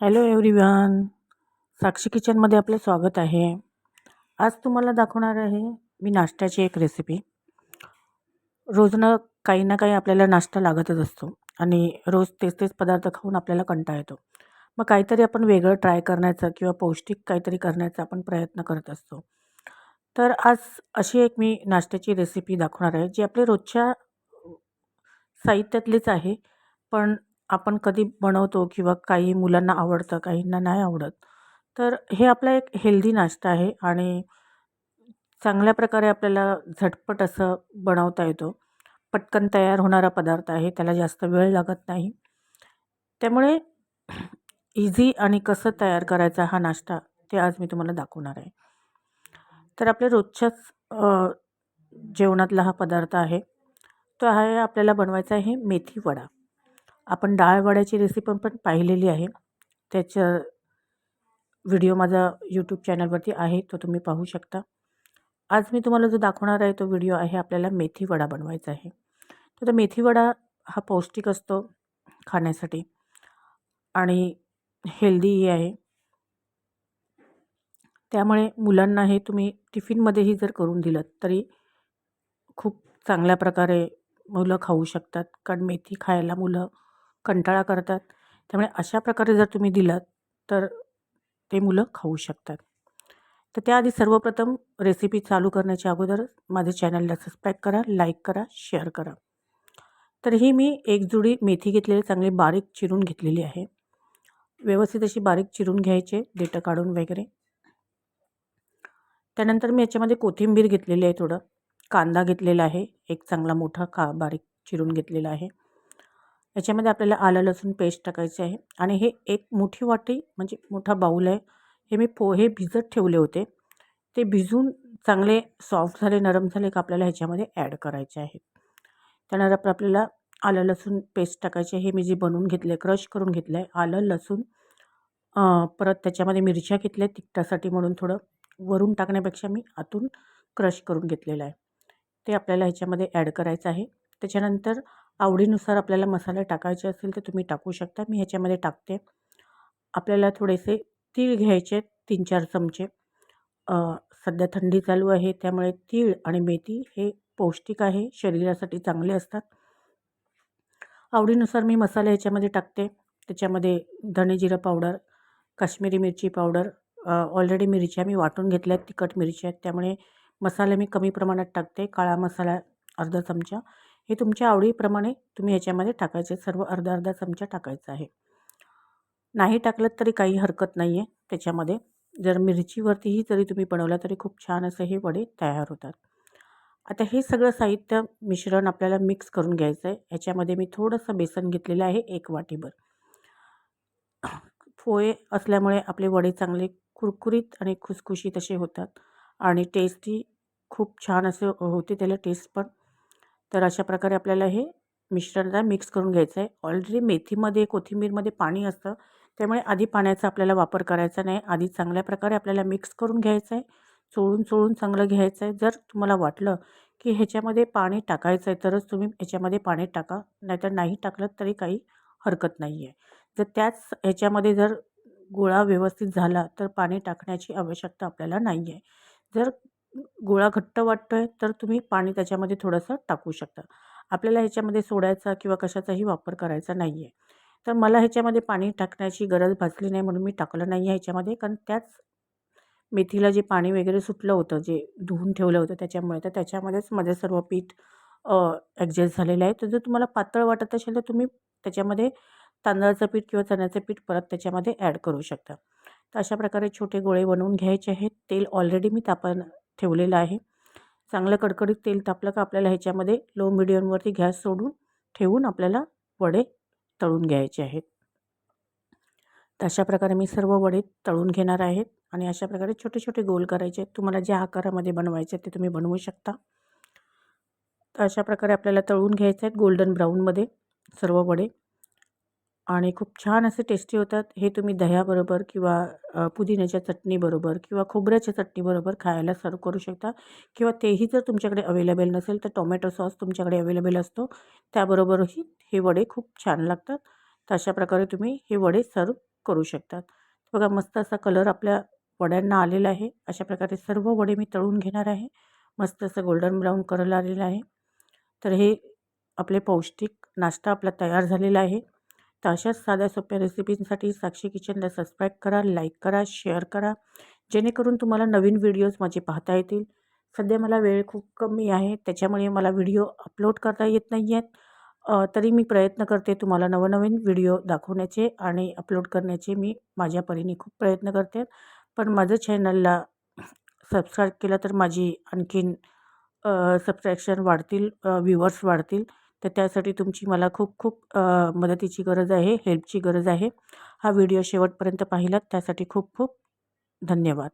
Hello everyone साक्षी किचनमध्ये आपलं स्वागत आहे. आज तुम्हाला दाखवणार आहे मी नाश्त्याची एक रेसिपी रोजनं काही ना काही आपल्याला नाश्ता लागतच असतो आणि रोज तेच तेच पदार्थ खाऊन आपल्याला कंटाळ येतो. मग काहीतरी आपण वेगळं ट्राय करण्याचा किंवा पौष्टिक काहीतरी करण्याचा आपण प्रयत्न करत असतो. तर आज अशी एक मी नाश्त्याची रेसिपी दाखवणार आहे जी आपल्या रोजच्या साहित्यातलीच आहे. पण आपण कधी बनवतो किंवा काही मुलांना आवडतं काहींना नाही आवडत तर हे आपला एक हेल्दी नाश्ता आहे आणि चांगल्या प्रकारे आपल्याला झटपट असं बनवता येतो. पटकन तयार होणारा पदार्थ आहे त्याला जास्त वेळ लागत नाही. त्यामुळे इझी आणि कसं तयार करायचा हा नाश्ता ते आज मी तुम्हाला दाखवणार आहे. तर आपल्या रोजच्याच जेवणातला हा पदार्थ आहे. तो आहे आपल्याला बनवायचा आहे मेथी वडा. आपण डाळवड्याची रेसिपी पण पाहिलेली आहे. त्याच्या व्हिडिओ माझा यूट्यूब चॅनलवरती आहे तो तुम्ही पाहू शकता. आज मी तुम्हाला जो दाखवणार आहे तो व्हिडिओ आहे आपल्याला मेथी वडा बनवायचा आहे. तर मेथी वडा हा पौष्टिक असतो खाण्यासाठी आणि हेल्दीही आहे. त्यामुळे मुलांना हे तुम्ही टिफिनमध्येही जर करून दिलं तरी खूप चांगल्या प्रकारे मुलं खाऊ शकतात. कारण मेथी खायला मुलं कंटाळा करतात. त्यामुळे अशा प्रकारे जर तुम्ही दिलात तर ते मुलं खाऊ शकतात. तर त्याआधी सर्वप्रथम रेसिपी चालू करण्याच्या अगोदर माझे चॅनलला सबस्क्राईब करा लाईक करा शेअर करा. तर ही मी एक जुडी मेथी घेतलेली चांगली बारीक चिरून घेतलेली आहे. व्यवस्थित अशी बारीक चिरून घ्यायचे देठं काढून वगैरे. त्यानंतर मी याच्यामध्ये कोथिंबीर घेतलेली आहे थोडं. कांदा घेतलेला आहे एक चांगला मोठा का बारीक चिरून घेतलेला आहे. याच्यामध्ये आपल्याला आलं लसूण पेस्ट टाकायचे आहे. आणि हे एक मोठी वाटी म्हणजे मोठा बाऊल आहे. हे मी पोहे भिजत ठेवले होते. ते भिजून चांगले सॉफ्ट झाले नरम झाले का आपल्याला ह्याच्यामध्ये ॲड करायचे आहेत त्यानंतर आपल्याला आलं लसूण पेस्ट टाकायचे हे मी जे बनवून घेतले क्रश करून घेतलं आहे आलं लसूण परत त्याच्यामध्ये मिरच्या घेतल्या तिखटासाठी म्हणून थोडं वरून टाकण्यापेक्षा मी आतून क्रश करून घेतलेलं आहे. ते आपल्याला ह्याच्यामध्ये ॲड करायचं आहे. त्याच्यानंतर आवडीनुसार आपल्याला मसाले टाकायचे असेल तर तुम्ही टाकू शकता. मी ह्याच्यामध्ये टाकते. आपल्याला थोडेसे तीळ घ्यायचे तीन चार चमचे सध्या थंडी चालू आहे त्यामुळे तीळ आणि मेथी हे पौष्टिक आहे शरीरासाठी चांगले असतात. आवडीनुसार मी मसाले ह्याच्यामध्ये टाकते. त्याच्यामध्ये धणे जिरं पावडर काश्मीरी मिरची पावडर ऑलरेडी मिरच्या मी वाटून घेतल्या आहेत तिखट मिरच्या आहेत. त्यामुळे मसाले मी कमी प्रमाणात टाकते. काळा मसाला अर्धा चमचा. हे तुमच्या आवडीप्रमाणे तुम्ही ह्याच्यामध्ये टाकायचे. सर्व अर्धा अर्धा चमचा टाकायचा आहे. नाही टाकलं तरी काही हरकत नाही आहे त्याच्यामध्ये. जर मिरचीवरतीही जरी तुम्ही बनवला तरी खूप छान असं हे वडे तयार होतात. आता हे सगळं साहित्य मिश्रण आपल्याला मिक्स करून घ्यायचं आहे याच्यामध्ये मी थोडंसं बेसन घेतलेलं आहे एक वाटीभर. पोहे असल्यामुळे आपले वडे चांगले कुरकुरीत आणि खुसखुशीत असे होतात. आणि टेस्टही खूप छान असे होते त्याला टेस्ट पण. तर अशा प्रकारे आपल्याला हे मिश्रणला मिक्स करून घ्यायचं आहे. ऑलरेडी मेथीमध्ये कोथिंबीरमध्ये पाणी असतं. त्यामुळे आधी पाण्याचा आपल्याला वापर करायचा नाही. आधी चांगल्या प्रकारे आपल्याला मिक्स करून घ्यायचं आहे. चोळून चोळून चांगलं घ्यायचं आहे. जर तुम्हाला वाटलं की ह्याच्यामध्ये पाणी टाकायचं आहे तरच तुम्ही ह्याच्यामध्ये पाणी टाका. नाहीतर नाही टाकलं तरी काही हरकत नाही आहे जर त्याच ह्याच्यामध्ये जर गोळा व्यवस्थित झाला तर पाणी टाकण्याची आवश्यकता आपल्याला नाही आहे जर गोळा घट्ट वाटतो आहे तर तुम्ही पाणी त्याच्यामध्ये थोडंसं टाकू शकता. आपल्याला ह्याच्यामध्ये सोडायचा किंवा कशाचाही वापर करायचा नाही आहे तर मला ह्याच्यामध्ये पाणी टाकण्याची गरज भासली नाही म्हणून मी टाकलं नाही आहे ह्याच्यामध्ये. कारण त्याच मेथीला जे पाणी वगैरे सुटलं होतं जे धुवून ठेवलं होतं त्याच्यामुळे तर त्याच्यामध्येच माझं सर्व पीठ ॲडजस्ट झालेलं आहे. तर जर तुम्हाला पातळ वाटत असेल तर तुम्ही त्याच्यामध्ये तांदळाचं पीठ किंवा चण्याचं पीठ परत त्याच्यामध्ये ॲड करू शकता. तर अशा प्रकारे छोटे गोळे बनवून घ्यायचे आहेत. तेल ऑलरेडी मी तापण ठेवलेलं आहे. चांगलं कडकडीत तेल तापलं का आपल्याला ह्याच्यामध्ये लो मिडियमवरती गॅस सोडून ठेवून आपल्याला वडे तळून घ्यायचे आहेत. तर अशा प्रकारे मी सर्व वडे तळून घेणार आहेत आणि अशा प्रकारे छोटे छोटे गोल करायचे आहेत. तुम्हाला ज्या आकारामध्ये बनवायचे ते तुम्ही बनवू शकता. तर अशा प्रकारे आपल्याला तळून घ्यायचे आहेत. गोल्डन ब्राऊनमध्ये सर्व वडे आणि खूप छान असे टेस्टी होतात. हे तुम्ही दह्याबरोबर किंवा पुदिन्याच्या चटणीबरोबर किंवा खोबऱ्याच्या चटणीबरोबर खायला सर्व करू शकता. किंवा तेही जर तुमच्याकडे अवेलेबल नसेल तर टोमॅटो सॉस तुमच्याकडे अवेलेबल असतो. त्याबरोबरही हे वडे खूप छान लागतात. तर अशा प्रकारे तुम्ही हे वडे सर्व करू शकतात. बघा मस्त असा कलर आपल्या वड्यांना आलेला आहे. अशा प्रकारे सर्व वडे मी तळून घेणार आहे. मस्त असं गोल्डन ब्राऊन कलर आलेला आहे. तर हे आपले पौष्टिक नाश्ता आपला तयार झालेला आहे. तर अशाच साध्या सोप्या रेसिपींसाठी साक्षी किचनला सबस्क्राईब करा लाईक करा शेअर करा. जेणेकरून तुम्हाला नवीन व्हिडिओज माझे पाहता येतील. सध्या मला वेळ खूप कमी आहे त्याच्यामुळे मला व्हिडिओ अपलोड करता येत नाही आहेत तरी मी प्रयत्न करते तुम्हाला नवनवीन व्हिडिओ दाखवण्याचे आणि अपलोड करण्याचे. मी माझ्या परीने खूप प्रयत्न करते. पण माझं चॅनलला सबस्क्राईब केलं तर माझी आणखीन सबस्क्रिप्शन वाढतील व्ह्यूवर्स वाढतील. तर त्यासाठी तुमची मला खूप खूप मदतीची गरज आहे हेल्पची गरज आहे. हा व्हिडिओ शेवटपर्यंत पाहिलात त्यासाठी खूप खूप धन्यवाद.